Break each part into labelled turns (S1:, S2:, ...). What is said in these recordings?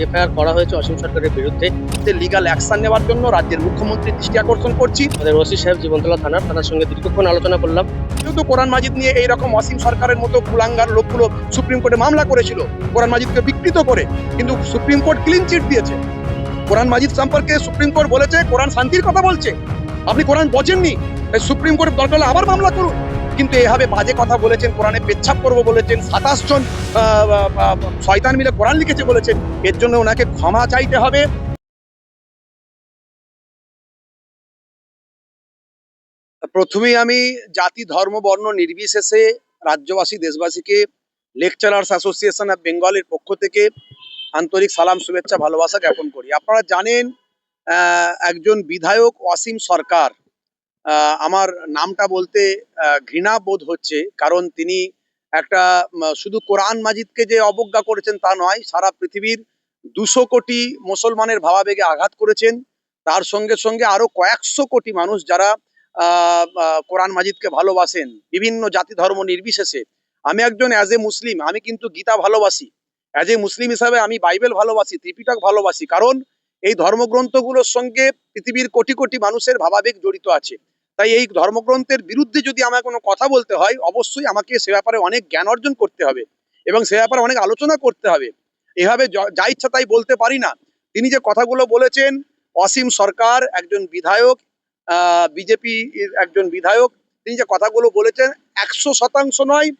S1: FIR করা হয়েছে অসীম সরকারের বিরুদ্ধে।
S2: লিগাল অ্যাকশন নেওয়ার জন্য রাজ্যের মুখ্যমন্ত্রী দৃষ্টি আকর্ষণ করছি।
S1: আমাদের ওসি সাহেব জীবনতলা থানার তার সঙ্গে দীর্ঘক্ষণ আলোচনা করলাম।
S2: যেহেতু কোরআন মাজিদ নিয়ে এইরকম অসীম সরকারের মতো কুলাঙ্গার লোকগুলো সুপ্রিম কোর্টে মামলা করেছিল, কোরআন মাজিদকে বিকৃত করে, কিন্তু সুপ্রিম কোর্ট ক্লিন চিট দিয়েছে। কোরআন মাজিদ সম্পর্কে সুপ্রিম কোর্ট বলেছে, কোরআন শান্তির কথা বলছে। আপনি কোরআন বোঝেননি, তাই সুপ্রিম কোর্ট দরকার আবার মামলা করুন। কিন্তু এভাবে বাজে কথা বলেছেন, কোরআনে পেচ্ছাপ করব বলেছেন, সাতাশ জন শয়তান মিলে কোরআন লিখেছে বলেছেন, এর জন্য ওনাকে ক্ষমা চাইতে হবে। প্রথমেই আমি জাতি, ধর্ম, বর্ণ নির্বিশেষে রাজ্যবাসী, দেশবাসীকে, লেকচারার্স অ্যাসোসিয়েশন অফ বেঙ্গলের পক্ষ থেকে আন্তরিক সালাম, শুভেচ্ছা, ভালোবাসা জ্ঞাপন করি। আপনারা জানেন একজন বিধায়ক অসীম সরকার আমার নামটা বলতে ঘৃণা বোধ হচ্ছে, কারণ তিনি একটা শুধু কোরআন মাজিদকে যে অবজ্ঞা করেছেন তা নয়, সারা পৃথিবীর দুশো কোটি মুসলমানের ভাবাবেগে আঘাত করেছেন। তার সঙ্গে সঙ্গে আরও কয়েকশো কোটি মানুষ যারা কোরআন মাজিদকে ভালোবাসেন, বিভিন্ন জাতি ধর্ম নির্বিশেষে। আমি একজন অ্যাজ এ মুসলিম আমি কিন্তু গীতা ভালোবাসি। অ্যাজ এ মুসলিম হিসাবে আমি বাইবেল ভালোবাসি, ত্রিপিটক ভালোবাসি, কারণ এই ধর্মগ্রন্থগুলোর সঙ্গে পৃথিবীর কোটি কোটি মানুষের ভাবাবেগ জড়িত আছে। তাই এই ধর্মগ্রন্থের বিরুদ্ধে যদি আমার কোনো কথা বলতে হয়, অবশ্যই আমাকে সে ব্যাপারে অনেক জ্ঞান অর্জন করতে হবে এবং সে ব্যাপারে অনেক আলোচনা করতে হবে। এভাবে য- ইচ্ছা তাই বলতে পারি না। তিনি যে কথাগুলো বলেছেন, অসীম সরকার একজন বিধায়ক বিজেপি একজন বিধায়ক, তিনি যে কথাগুলো বলেছেন, একশো শতাংশ নয়,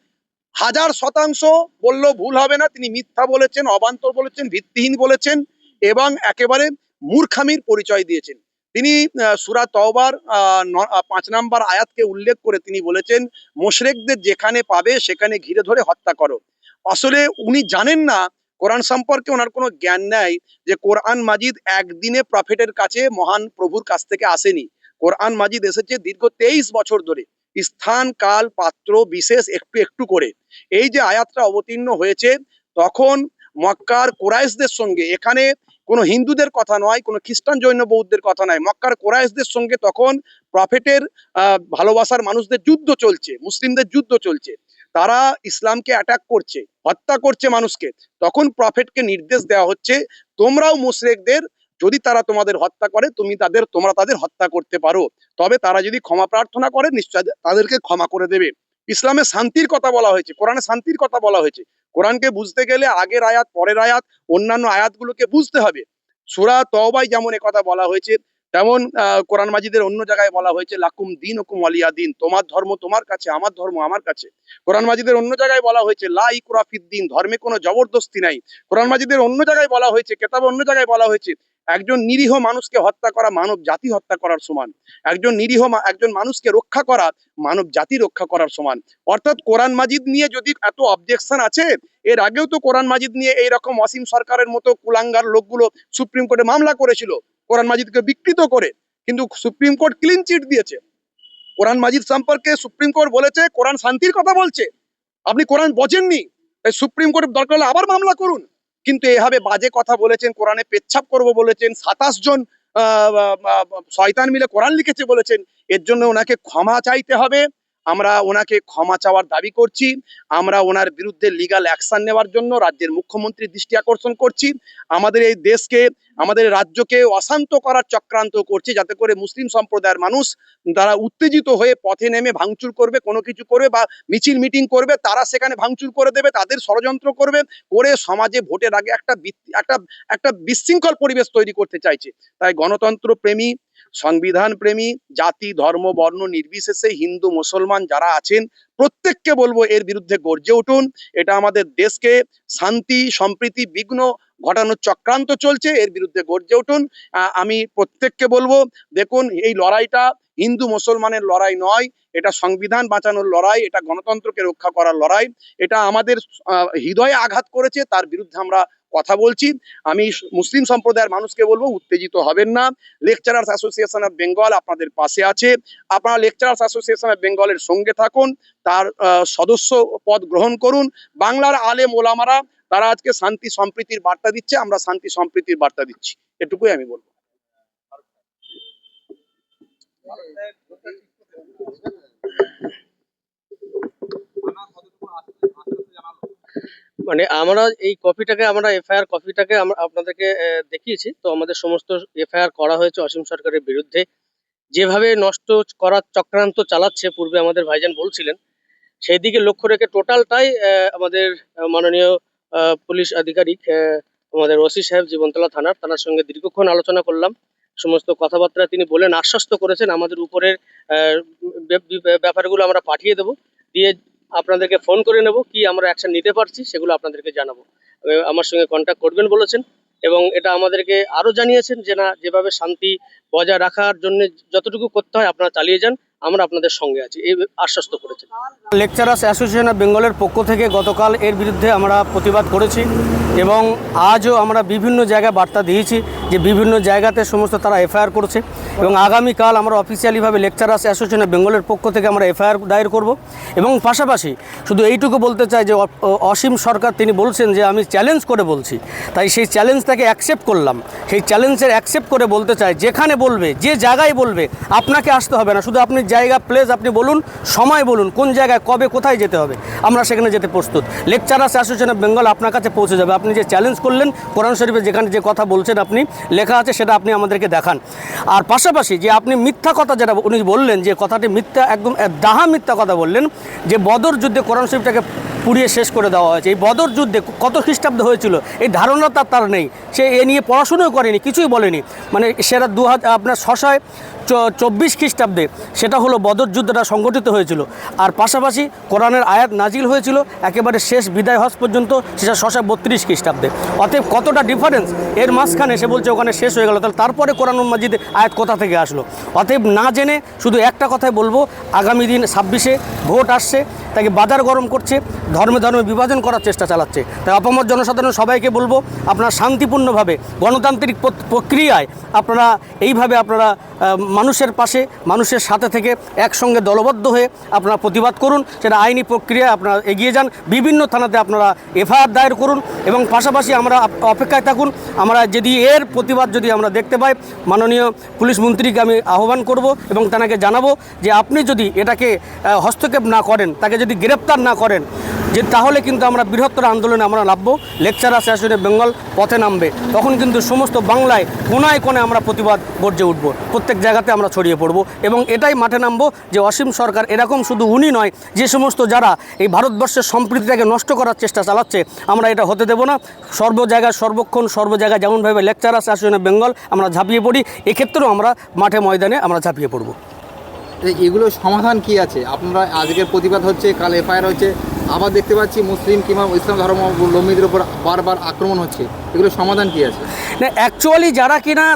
S2: হাজার শতাংশ বললেও ভুল হবে না। তিনি মিথ্যা বলেছেন, অবান্তর বলেছেন, ভিত্তিহীন বলেছেন এবং একেবারে মূর্খামির পরিচয় দিয়েছেন। তিনি সুরা তওবার পাঁচ নাম্বার আয়াতকে উল্লেখ করে তিনি বলেছেন, মোশরেকদের যেখানে পাবে সেখানে ঘিরে ধরে হত্যা করো। আসলে উনি জানেন না, কোরআন সম্পর্কে ওনার কোনো জ্ঞান নেই যে কোরআন মাজিদ একদিনে প্রফেটের কাছে, মহান প্রভুর কাছ থেকে আসেনি। কোরআন মাজিদ এসেছে দীর্ঘ তেইশ বছর ধরে। স্থান, কাল, পাত্র, বিশেষ একটু একটু করে। এই যে আয়াতটা অবতীর্ণ হয়েছে, তখন মক্কার কোরাইশদের সঙ্গে এখানে কোনো হিন্দুদের কথা নয়, কোনো খ্রিস্টান জৈন বৌদ্ধের কথা নয়। মক্কার কোরাইশদের সঙ্গে তখন প্রফেটের ভালোবাসার মানুষদের যুদ্ধ চলছে, মুসলিমদের যুদ্ধ চলছে। তারা ইসলামকে অ্যাটাক করছে, হত্যা করছে মানুষকে। তখন প্রফেটকে নির্দেশ দেওয়া হচ্ছে, তোমরাও মুশরেকদের, যদি তারা তোমাদের হত্যা করে, তুমি তাদের, তোমরা তাদের হত্যা করতে পারো। তবে তারা যদি ক্ষমা প্রার্থনা করে, নিশ্চয় তাদেরকে ক্ষমা করে দেবে। ইসলামে শান্তির কথা বলা হয়েছে, কোরআনে শান্তির কথা বলা হয়েছে। কোরআনকে বুঝতে গেলে আগের আয়াত, পরের আয়াত, অন্যান্য আয়াতগুলোকে বুঝতে হবে। সুরা তবাই যেমন কথা বলা হয়েছে আহ, কোরআন মাজিদের অন্য জায়গায় বলা হয়েছে লাকুম দিন হুকুম আলিয়া দিন তোমার ধর্ম তোমার কাছে আমার ধর্ম আমার কাছে। কোরআন মাজিদের অন্য জায়গায় বলা হয়েছে লা ইকুরাফিদ দিন ধর্মে কোনো জবরদস্তি নাই। কোরআন মাজিদের অন্য জায়গায় বলা হয়েছে কেতাব অন্য জায়গায় বলা হয়েছে একজন নিরীহ মানুষকে হত্যা করা মানব জাতি হত্যা করার সমান। একজন নিরীহ একজন মানুষকে রক্ষা করা মানব জাতি রক্ষা করার সমান। অর্থাৎ কোরআন মাজিদ নিয়ে যদি এত অবজেকশন আছে এর আগেও তো কোরআন মাজিদ নিয়ে এইরকম অসীম সরকারের মতো কুলাঙ্গার লোকগুলো সুপ্রিম কোর্টে মামলা করেছিল। কোরআন মাজিদকে বিকৃত করে, কিন্তু সুপ্রিম কোর্ট ক্লিন চিট দিয়েছে। কোরআন মাজিদ সম্পর্কে সুপ্রিম কোর্ট বলেছে, কোরআন শান্তির কথা বলছে। আপনি কোরআন বোঝেননি, তাই সুপ্রিম কোর্ট দরকার হলে আবার মামলা করুন। কিন্তু এভাবে বাজে কথা বলেছেন, কোরআনে পেচ্ছাপ করব বলেছেন, সাতাশ জন শয়তান মিলে কোরআন লিখেছে বলেছেন, এর জন্য ওনাকে ক্ষমা চাইতে হবে। আমরা ওনাকে ক্ষমা চাওয়ার দাবি করছি। আমরা ওনার বিরুদ্ধে লিগাল অ্যাকশন নেওয়ার জন্য রাজ্যের মুখ্যমন্ত্রী দৃষ্টি আকর্ষণ করছি। আমাদের এই দেশকে আমাদের রাজ্যকে অশান্ত করার চক্রান্ত করছে, যাতে করে মুসলিম সম্প্রদায়ের মানুষ তারা উত্তেজিত হয়ে পথে নেমে ভাঙচুর করবে, কোনো কিছু করবে বা মিছিল, মিটিং করবে, তারা সেখানে ভাঙচুর করে দেবে, তাদের ষড়যন্ত্র করবে, করে সমাজে ভোটের আগে একটা একটা একটা বিশৃঙ্খল পরিবেশ তৈরি করতে চাইছে। তাই গণতন্ত্র প্রেমী, সংবিধান প্রেমী, জাতি, ধর্ম, বর্ণ, নির্বিশেষে হিন্দু, মুসলমান যারা আছেন, প্রত্যেককে বলব এর বিরুদ্ধে গর্জে উঠুন। এটা আমাদের দেশকে শান্তি, সম্প্রীতি, বিঘ্ন ঘটানোর চক্রান্ত চলছে, এর বিরুদ্ধে গর্জে উঠুন। আমি প্রত্যেককে বলব, দেখুন, এই লড়াইটা হিন্দু মুসলমানের লড়াই নয়, এটা সংবিধান বাঁচানোর লড়াই, এটা গণতন্ত্রকে রক্ষা করার লড়াই, এটা আমাদের হৃদয়ে আঘাত করেছে, তার বিরুদ্ধে আমরা কথা বলছি। আমি মুসলিম সম্প্রদায়ের মানুষকে বলব, উত্তেজিত হবেন না। লেকচারার্স অ্যাসোসিয়েশন অফ বেঙ্গল আপনাদের পাশে আছে। আপনারা লেকচারার্স অ্যাসোসিয়েশন অফ বেঙ্গলের সঙ্গে থাকুন, তার সদস্য পদ গ্রহণ করুন। বাংলার আলেম ওলামারা তারা আজকে শান্তি সম্প্রীতির বার্তা দিচ্ছে, আমরা শান্তি সম্প্রীতির বার্তা দিচ্ছি। এটুকুই আমি বলব।
S1: মানে আমরা এই কপিটাকে আমরা এফআইআর কপিটাকে আমরা আপনাদেরকে দেখিয়েছি। তো আমাদের সমস্ত এফআইআর করা হয়েছে অসীম সরকারের বিরুদ্ধে। যেভাবে নষ্ট করার চক্রান্ত চালাচ্ছে, পূর্বে আমাদের ভাইজান বলছিলেন সেই দিকে লক্ষ্য রেখে টোটালটাই আমাদের মাননীয় পুলিশ আধিকারিক আমাদের ওসি সাহেব জীবনতলা থানার থানার সঙ্গে দীর্ঘক্ষণ আলোচনা করলাম। সমস্ত কথাবার্তা তিনি বলেন আশ্বস্ত করেছেন। আমাদের উপরের ব্যাপারগুলো আমরা পাঠিয়ে দেব। দিয়ে আপনাদেরকে ফোন করে নেব কি আমরা অ্যাকশন নিতে পারছি, সেগুলো আপনাদেরকে জানাব। আমার সঙ্গে কন্ট্যাক্ট করবেন বলেছেন। এবং এটা আমাদেরকে আরও জানিয়েছেন যে না, যেভাবে শান্তি বজায় রাখার জন্য যতটুকু করতে হয় আপনারা চালিয়ে যান, আমরা আপনাদের সঙ্গে আছি। এই আশ্বস্ত করেছি।
S3: লেকচারার্স অ্যাসোসিয়েশন অফ বেঙ্গলের পক্ষ থেকে গতকাল এর বিরুদ্ধে আমরা প্রতিবাদ করেছি এবং আজও আমরা বিভিন্ন জায়গায় বার্তা দিয়েছি যে বিভিন্ন জায়গাতে সমস্ত তারা এফআইআর করছে এবং আগামীকাল আমরা অফিসিয়ালিভাবে লেকচারার্স অ্যাসোসিয়েশন অফ বেঙ্গলের পক্ষ থেকে আমরা এফআইআর দায়ের করব এবং পাশাপাশি শুধু এইটুকু বলতে চাই যে অসীম সরকার তিনি বলছেন যে আমি চ্যালেঞ্জ করে বলছি। তাই সেই চ্যালেঞ্জটাকে অ্যাকসেপ্ট করলাম। সেই চ্যালেঞ্জের অ্যাকসেপ্ট করে বলতে চাই যেখানে বলবে, যে জায়গায় বলবে, আপনাকে আসতে হবে না। শুধু আপনি জায়গা প্লেস আপনি বলুন, সময় বলুন, কোন জায়গায়, কবে, কোথায় যেতে হবে। আমরা সেখানে যেতে প্রস্তুত। লেকচারার্স অ্যাসোসিয়েশন অফ বেঙ্গল আপনার কাছে পৌঁছে যাবে। আপনি যে চ্যালেঞ্জ করলেন কোরআন শরীফে যেখানে যে কথা বলছেন আপনি, লেখা আছে, সেটা আপনি আমাদেরকে দেখান। আর পাশাপাশি যে আপনি মিথ্যা কথা যেটা উনি বললেন, যে কথাটি মিথ্যা, একদম দাহা মিথ্যা কথা বললেন, যে বদর যুদ্ধে কোরআন শরীফটাকে পুড়িয়ে শেষ করে দেওয়া হয়েছে। এই বদর যুদ্ধে কত খ্রিস্টাব্দ হয়েছিল, এই ধারণা তার নেই। সে এ নিয়ে পড়াশুনোও করেনি, কিছুই বলেনি। মানে সেরা দু হাজার আপনার ছশয় চব্বিশ খ্রিস্টাব্দে সেটা হলো বদর যুদ্ধটা সংগঠিত হয়েছিল। আর পাশাপাশি কোরআনের আয়াত নাজিল হয়েছিল, একেবারে শেষ বিদায় হজ পর্যন্ত, সেটা ছশো বত্রিশ খ্রিস্টাব্দে। অতএব কতটা ডিফারেন্স এর মাঝখানে সে বলছে ওখানে শেষ হয়ে গেল, তাহলে তারপরে কোরআন মাজিদে আয়াত কোথা থেকে আসলো? অতএব না জেনে শুধু একটা কথাই বলব, আগামী দিন ছাব্বিশে ভোট আসছে, তাকে বাজার গরম করছে, ধর্মে ধর্মে বিভাজন করার চেষ্টা চালাচ্ছে। তাই অপমত জনসাধারণ সবাইকে বলব, আপনারা শান্তিপূর্ণভাবে গণতান্ত্রিক প্রক্রিয়ায় আপনারা এইভাবে আপনারা মানুষের পাশে, মানুষের সাথে থেকে একসঙ্গে দলবদ্ধ হয়ে আপনারা প্রতিবাদ করুন। সেটা আইনি প্রক্রিয়ায় আপনারা এগিয়ে যান। বিভিন্ন থানাতে আপনারা এফআইআর দায়ের করুন এবং পাশাপাশি আমরা অপেক্ষায় থাকুন। আমরা যদি এর প্রতিবাদ যদি আমরা দেখতে পাই, মাননীয় পুলিশ মন্ত্রীকে আমি আহ্বান করব এবং তাকে জানাব যে আপনি যদি এটাকে হস্তক্ষেপ না করেন, তাকে যদি গ্রেপ্তার না করেন যে তাহলে কিন্তু আমরা বৃহত্তর আন্দোলনে আমরা নামবো। লেকচার অ্যাসোসিয়েশন বেঙ্গল পথে নামবে। তখন কিন্তু সমস্ত বাংলায় কোনায় কোণে আমরা প্রতিবাদ গর্জে উঠবো। প্রত্যেক জায়গাতে আমরা ছড়িয়ে পড়ব এবং এটাই মাঠে নামবো যে অসীম সরকার এরকম শুধু উনি নয়, যে সমস্ত যারা এই ভারতবর্ষের সম্প্রীতিটাকে নষ্ট করার চেষ্টা চালাচ্ছে, আমরা এটা হতে দেবো না। সর্ব জায়গায় সর্বক্ষণ, সর্ব জায়গায় যেমনভাবে লেকচার অ্যাসোসিয়েশন বেঙ্গল আমরা ঝাঁপিয়ে পড়ি, এক্ষেত্রেও আমরা মাঠে ময়দানে আমরা ঝাঁপিয়ে পড়ব।
S4: এগুলোর সমাধান কি আছে? আপনারা আজকের প্রতিবাদ হচ্ছে, কাল এফআইআর হচ্ছে। আবার দেখতে পাচ্ছি মুসলিম কিংবা ইসলাম ধর্মাবলম্বীদের উপর বারবার আক্রমণ হচ্ছে। এগুলোর সমাধান কি আছে?
S3: না অ্যাকচুয়ালি যারা কিনা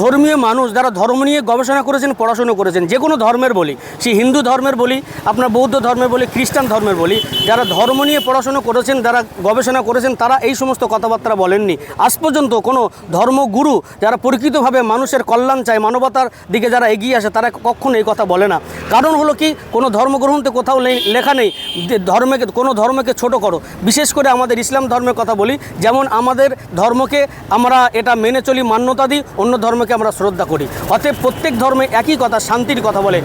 S3: ধর্মীয় মানুষ, যারা ধর্ম নিয়ে গবেষণা করেছেন, পড়াশুনো করেছেন, যে কোনো ধর্মের বলি, সে হিন্দু ধর্মের বলি, আপনার বৌদ্ধ ধর্মের বলি, খ্রিস্টান ধর্মের বলি, যারা ধর্ম নিয়ে পড়াশুনো করেছেন, যারা গবেষণা করেছেন, তারা এই সমস্ত কথাবার্তা বলেননি। আজ পর্যন্ত কোনো ধর্মগুরু যারা পরিচিতভাবে মানুষের কল্যাণ চায়, মানবতার দিকে যারা এগিয়ে আসে, তারা কখনো এই কথা বলে না। কারণ হলো কি, কোনো ধর্মগ্রন্থে কোথাও নেই লেখা নেই ধর্মকে কোনো ধর্মকে ছোট করো। বিশেষ করে আমাদের ইসলাম ধর্মের কথা বলি, যেমন আমাদের ধর্মকে আমরা এটা মেনে চলি মান্যতা দিই, অন্য ধর্মকে আমরা শ্রদ্ধা করি। অতএব প্রত্যেক ধর্মে একই কথা, শান্তির কথা বলে।